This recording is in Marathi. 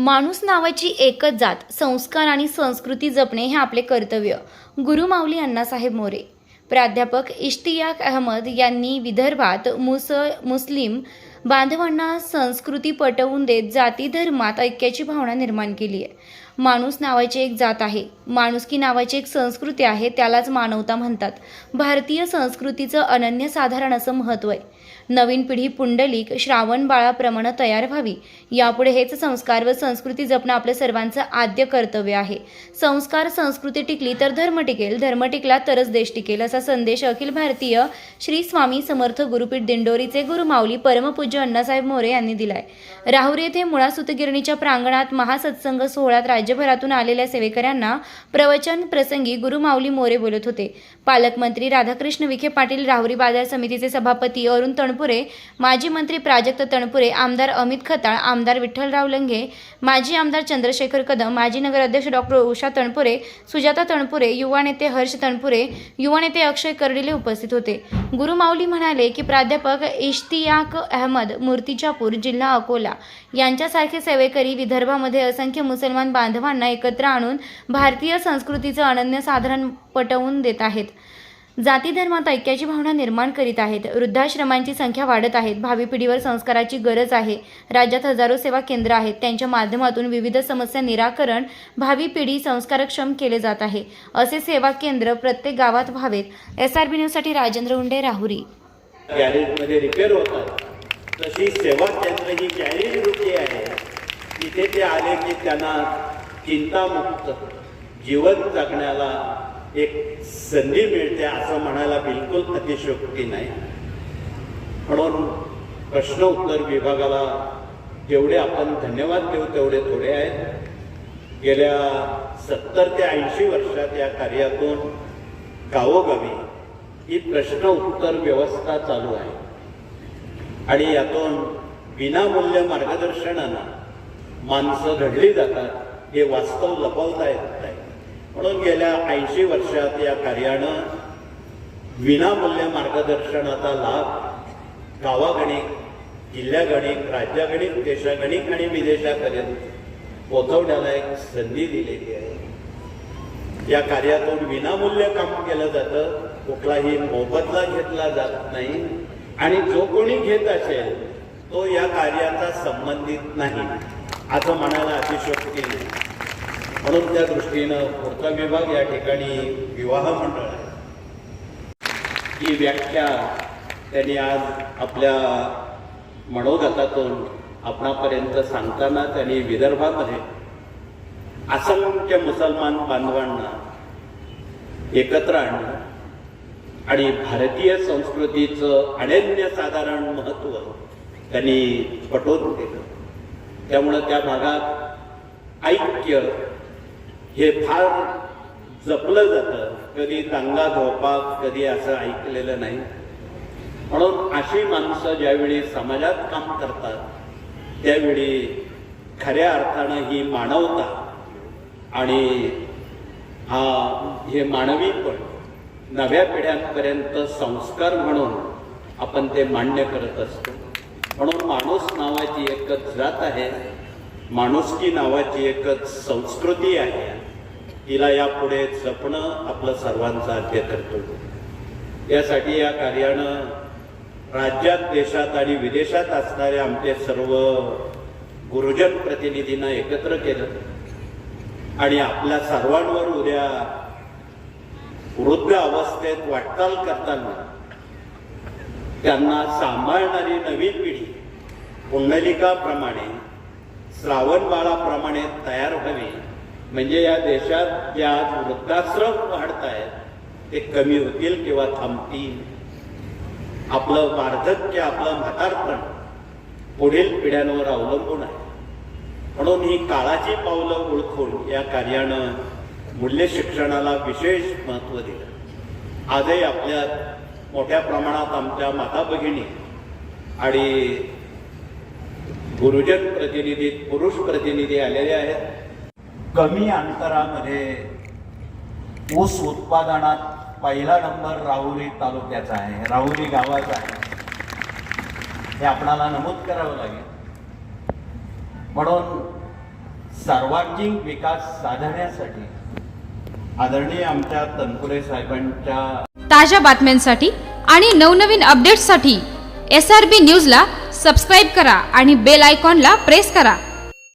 माणूस नावाची एकच जात संस्कार आणि संस्कृती जपणे हे आपले कर्तव्य गुरु माऊली अण्णासाहेब मोरे. प्राध्यापक इश्तियाक अहमद यांनी विदर्भात मुस मुस्लिम बांधवांना संस्कृती पटवून देत जाती धर्मात ऐक्याची भावना निर्माण केली आहे. माणूस नावाची एक जात आहे माणुसकी नावाची एक संस्कृती आहे त्यालाच मानवता म्हणतात. भारतीय संस्कृतीचं अनन्यसाधारण असं महत्त्व आहे. नवीन पिढी पुंडलिक श्रावण बाळाप्रमाणे तयार व्हावी. यापुढे हेच संस्कार व संस्कृती जपणं आपल्या सर्वांचं आद्य कर्तव्य आहे. संस्कार संस्कृती टिकली तर धर्म टिकेल धर्म टिकला तरच देश टिकेल असा संदेश अखिल भारतीय श्री स्वामी समर्थ गुरुपीठ दिंडोरीचे गुरुमाऊली परमपूज्य अण्णासाहेब मोरे यांनी दिलाय. राहुरी येथे मुळा सुतगिरणीच्या प्रांगणात महासत्संग सोहळ्यात राज्यभरातून आलेल्या सेवेकऱ्यांना प्रवचन प्रसंगी गुरुमाऊली मोरे बोलत होते. पालकमंत्री राधाकृष्ण विखे पाटील राहुरी बाजार समितीचे सभापती अरुण तणपुरे माजी मंत्री प्राजक्त तणपुरे आमदार अमित खताळ आमदार विठ्ठलराव लंघे माजी आमदार चंद्रशेखर कदम माजी नगराध्यक्ष डॉक्टर उषा तणपुरे सुजाता तणपुरे युवा नेते हर्ष तणपुरे युवा नेते अक्षय कर्डिले उपस्थित होते. गुरुमाऊली म्हणाले की प्राध्यापक इश्तियाक अहमद मूर्तिजापूर जिल्हा अकोला यांच्यासारखे सेवेकरी विदर्भामध्ये असंख्य मुसलमान बांधवांना एकत्र आणून भारतीय संस्कृतीचं अनन्यसाधारण पटवून देत आहेत. जाती धर्मात ऐक्याची भावना निर्माण करीत आहेत. वृद्धाश्रमांची संख्या वाढत आहेत भावी पिढीवर संस्काराची गरज आहे. राज्यात हजारो सेवा केंद्र आहेत. त्यांच्या माध्यमातून विविध समस्या निराकरण भावी पिढी संस्कारक्षम केले जात आहे. असे सेवा केंद्र प्रत्येक गावात व्हावेत. एस आर बी न्यूजसाठी राजेंद्र उंडे राहुरी. गॅरेजमध्ये रिपेअर होतात तशी सेवा केंद्र ही गॅरेज आहे. तिथे ते आले की त्यांना चिंतामुक्त जीवन जगण्याला एक संधी मिळते असं म्हणायला बिलकुल अतिशयोक्ती नाही. म्हणून प्रश्न उत्तर विभागाला जेवढे आपण धन्यवाद देऊ तेवढे थोडे आहेत. गेल्या सत्तर ते ऐंशी वर्षात या कार्यातून गावोगावी ही प्रश्न उत्तर व्यवस्था चालू आहे. आणि यातून विनामूल्य मार्गदर्शनानं माणसं घडली जातात हे वास्तव लपवता येत नाही म्हणून गेल्या ऐंशी वर्षात या कार्यानं विनामूल्य मार्गदर्शनाचा लाभ गावागणिक जिल्ह्यागणिक राज्यागणिक देशागणिक आणि विदेशापर्यंत पोचवण्याला एक संधी दिलेली आहे. या कार्यातून विनामूल्य काम केलं जातं कुठलाही मोबदला घेतला जात नाही आणि जो कोणी घेत असेल तो या कार्याचा संबंधित नाही असं म्हणायला अतिशोक्ती नाही. म्हणून त्या दृष्टीनं पुढचा विभाग या ठिकाणी विवाह मंडळ आहे. ही व्याख्या त्यांनी आज आपल्या मनोगतातून आपणापर्यंत सांगताना त्यांनी विदर्भामध्ये असंख्य मुसलमान बांधवांना एकत्र आणलं आणि भारतीय संस्कृतीचं अनन्यसाधारण महत्त्व त्यांनी पटवून दिलं. त्यामुळं त्या भागात ऐक्य हे फार जपलं जातं. कधी चांगला धोपा कधी असं ऐकलेलं नाही. म्हणून अशी माणसं ज्यावेळी समाजात काम करतात त्यावेळी खऱ्या अर्थानं ही मानवता आणि हा हे मानवी पण नव्या पिढ्यांपर्यंत संस्कार म्हणून आपण ते मान्य करत असतो. म्हणून माणूस नावाची एकच जात आहे. माणुसकी नावाची एकच संस्कृती आहे. तिला यापुढे जपणं आपलं सर्वांचं आद्य कर्तव्य यासाठी या कार्यानं राज्यात देशात आणि विदेशात असणारे आमचे सर्व गुरुजन प्रतिनिधींना एकत्र केलं. आणि आपल्या सर्वांवर उद्या वृद्ध अवस्थेत वाटचाल करताना त्यांना सांभाळणारी नवीन पिढी पुंडलिकाप्रमाणे श्रावण बाळाप्रमाणे तयार व्हावी. म्हणजे या देशात जे आज वृद्धाश्रम वाढत आहेत ते कमी होतील किंवा थांबतील. आपलं वार्धक्य आपलं म्हातारपण पुढील पिढ्यांवर अवलंबून आहे. म्हणून ही काळाची पावलं ओळखून या कार्यानं मूल्य शिक्षणाला विशेष महत्त्व दिलं. आजही आपल्या मोठ्या प्रमाणात आमच्या माता भगिनी आणि गुरुजन प्रतिनिधी पुरुष प्रतिनिधी आलेले आहेत. कमी अंतरामध्ये ऊस उत्पादनात पहिला नंबर राहुरी तालुक्याचा आहे राहुरी गावाचा आहे. हे आपणाला नमूद करावं लागेल. म्हणून सर्वांगीण विकास साधण्यासाठी आदरणीय आमच्या तनपुरे साहेबांच्या ताज्या बातम्यांसाठी आणि नवनवीन अपडेट्ससाठी एस आर बी न्यूजला सबस्क्राईब करा आणि बेल आयकॉनला प्रेस करा.